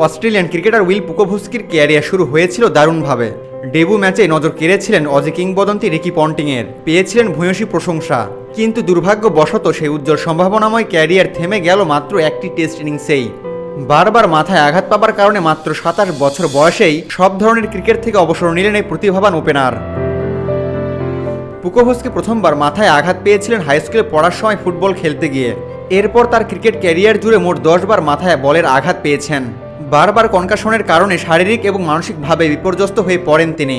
Australian cricketer Will পুকোভস্কির career শুরু হয়েছিল দারুণভাবে। ডেবু ম্যাচে নজর কেড়েছিলেন অজি কিংবদন্তি রিকি পন্টিংয়ের। পেয়েছিলেন ভূয়সী প্রশংসা। কিন্তু দুর্ভাগ্যবশত সেই উজ্জ্বল সম্ভাবনাময় ক্যারিয়ার থেমে গেল মাত্র একটি টেস্ট ইনিংসেই। বারবার মাথায় আঘাত পাবার কারণে মাত্র সাতাশ বছর বয়সেই সব ধরনের ক্রিকেট থেকে অবসর নিলেন এই প্রতিভাবান ওপেনার। পুকোভসকে প্রথমবার মাথায় আঘাত পেয়েছিলেন হাই স্কুলে পড়ার সময় ফুটবল খেলতে গিয়ে। এরপর তার ক্রিকেট ক্যারিয়ার জুড়ে মোট দশবার মাথায় বলের আঘাত পেয়েছেন। বারবার কনকাশনের কারণে শারীরিক এবং মানসিকভাবে বিপর্যস্ত হয়ে পড়েন তিনি।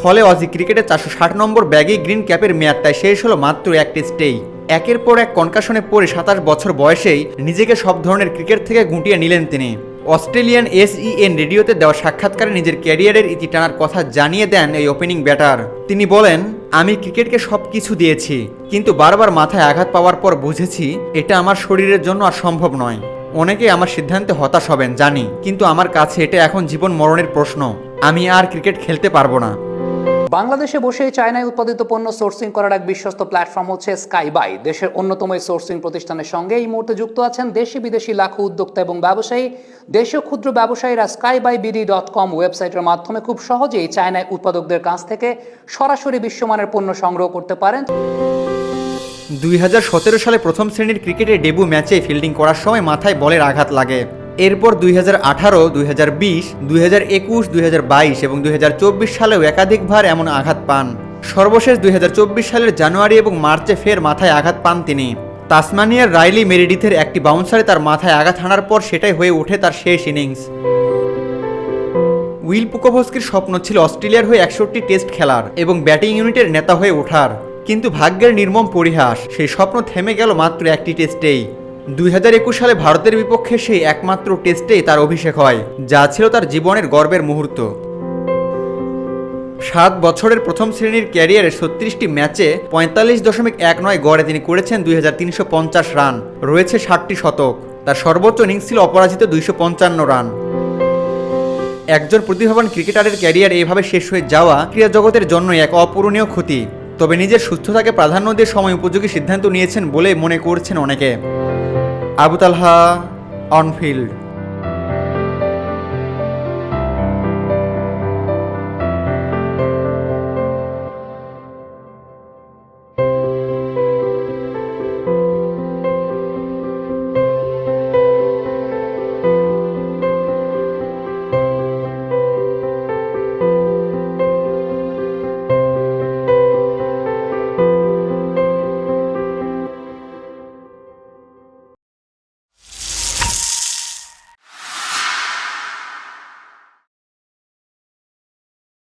ফলে অজি ক্রিকেটে চারশো ষাট নম্বর ব্যাগেই গ্রিন ক্যাপের মেয়াদটায় শেষ হলো মাত্র এক টেস্টেই। একের পর এক কনকাশনে পড়ে সাতাশ বছর বয়সেই নিজেকে সব ধরনের ক্রিকেট থেকে গুটিয়ে নিলেন তিনি। অস্ট্রেলিয়ান এসইএন রেডিওতে দেওয়া সাক্ষাৎকারে নিজের ক্যারিয়ারের ইতি টানার কথা জানিয়ে দেন এই ওপেনিং ব্যাটার। তিনি বলেন, আমি ক্রিকেটকে সব কিছু দিয়েছি, কিন্তু বারবার মাথায় আঘাত পাওয়ার পর বুঝেছি, এটা আমার শরীরের জন্য আর সম্ভব নয়। অনেকে আমার সিদ্ধান্তে হতাশ হবেন, জানি। কিন্তু আমার কাছে এটা এখন জীবন মরণের প্রশ্ন। আমি আর ক্রিকেট খেলতে পারব না। বাংলাদেশে বসে চায়নায় উৎপাদিত পণ্য সোর্সিং করার এক বিশ্বস্ত প্ল্যাটফর্ম হচ্ছে স্কাইবাই। দেশের অন্যতম এই সোর্সিং প্রতিষ্ঠানের সঙ্গে এই মুহূর্তে যুক্ত আছেন দেশি বিদেশি লাখো উদ্যোক্তা এবং ব্যবসায়ী। দেশীয় ক্ষুদ্র ব্যবসায়ীরা স্কাইবাই বিডি ডট কম ওয়েবসাইটের মাধ্যমে খুব সহজেই চায়নায় উৎপাদকদের কাছ থেকে সরাসরি বিশ্বমানের পণ্য সংগ্রহ করতে পারেন। দুই হাজার সতেরো সালে প্রথম শ্রেণির ক্রিকেটে ডেবু ম্যাচে ফিল্ডিং করার সময় মাথায় বলের আঘাত লাগে। এরপর দুই হাজার আঠারো, দুই হাজার বিশ, দুই হাজার একুশ, দুই হাজার বাইশ এবং দুই হাজার চব্বিশ সালেও একাধিকবার এমন আঘাত পান। সর্বশেষ দুই হাজার চব্বিশ সালের জানুয়ারি এবং মার্চে ফের মাথায় আঘাত পান তিনি। তাসমানিয়ার রাইলি মেরিডিথের একটি বাউন্সারে তার মাথায় আঘাত হানার পর সেটাই হয়ে ওঠে তার শেষ ইনিংস। উইল পুকোভস্কির স্বপ্ন ছিল অস্ট্রেলিয়ার হয়ে একষট্টি টেস্ট খেলার এবং ব্যাটিং ইউনিটের নেতা হয়ে ওঠার। কিন্তু ভাগ্যের নির্মম পরিহাস, সেই স্বপ্ন থেমে গেল মাত্র একটি টেস্টেই। দুই হাজার একুশ সালে ভারতের বিপক্ষে সেই একমাত্র টেস্টেই তার অভিষেক হয়, যা ছিল তার জীবনের গর্বের মুহূর্ত। সাত বছরের প্রথম শ্রেণির ক্যারিয়ারে ছত্রিশটি ম্যাচে পঁয়তাল্লিশ দশমিক এক নয় গড়ে তিনি করেছেন দুই হাজার তিনশো পঞ্চাশ রান, রয়েছে ষাটটি শতক। তার সর্বোচ্চ ইনিংস ছিল অপরাজিত দুইশো পঞ্চান্ন রান। একজন প্রতিভাবান ক্রিকেটারের ক্যারিয়ার এভাবে শেষ হয়ে যাওয়া ক্রীড়া জগতের জন্য এক অপূরণীয় ক্ষতি। তবে নিজের সুস্থতাকে প্রাধান্য দিয়ে সময় উপযোগী সিদ্ধান্ত নিয়েছেন বলে মনে করছেন অনেকে। Abu Talha on field.